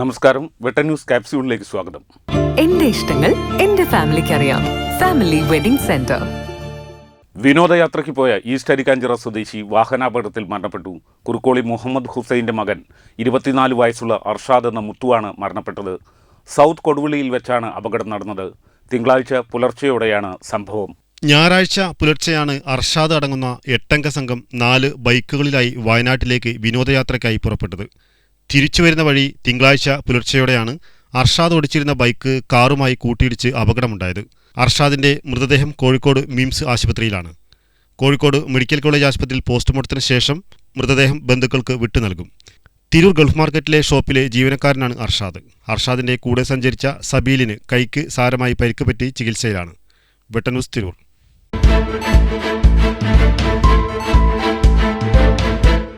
നമസ്കാരം. വെട്ട ന്യൂസ് കാപ്സ്യൂളിലേക്ക് സ്വാഗതം. എന്റെ ഇഷ്ടങ്ങൾ എന്റെ ഫാമിലിക്ക് അറിയാം. Family wedding centre. വിനോദയാത്രയ്ക്ക് പോയ ഈസ്റ്റ് അരിക്കാഞ്ചിറ സ്വദേശി വാഹനാപകടത്തിൽ മരണപ്പെട്ടു. കുറുക്കോളി മുഹമ്മദ് ഹുസൈന്റെ മകൻ ഇരുപത്തിനാല് വയസ്സുള്ള അർഷാദ് എന്ന മുത്തുവാണ് മരണപ്പെട്ടത്. സൗത്ത് കൊടുവിളിയിൽ വെച്ചാണ് അപകടം നടന്നത്. തിങ്കളാഴ്ച പുലർച്ചെയോടെയാണ് സംഭവം. ഞായറാഴ്ച പുലർച്ചെയാണ് അർഷാദ് അടങ്ങുന്ന എട്ടംഗ സംഘം നാല് ബൈക്കുകളിലായി വയനാട്ടിലേക്ക് വിനോദയാത്രയ്ക്കായി പുറപ്പെട്ടത്. തിരിച്ചുവരുന്ന വഴി തിങ്കളാഴ്ച പുലർച്ചെയോടെയാണ് അർഷാദ് ഓടിച്ചിരുന്ന ബൈക്ക് കാറുമായി കൂട്ടിയിടിച്ച് അപകടമുണ്ടായത്. അർഷാദിന്റെ മൃതദേഹം കോഴിക്കോട് മിംസ് ആശുപത്രിയിലാണ്. കോഴിക്കോട് മെഡിക്കൽ കോളേജ് ആശുപത്രിയിൽ പോസ്റ്റ്മോർട്ടത്തിന് ശേഷം മൃതദേഹം ബന്ധുക്കൾക്ക് വിട്ടു നൽകും. തിരൂർ ഗൾഫ് മാർക്കറ്റിലെ ഷോപ്പിലെ ജീവനക്കാരനാണ് അർഷാദ്. അർഷാദിന്റെ കൂടെ സഞ്ചരിച്ച സബീലിന് കൈക്ക് സാരമായി പരിക്കുപറ്റി ചികിത്സയിലാണ്. വെട്ടന്യൂസ് തിരൂർ.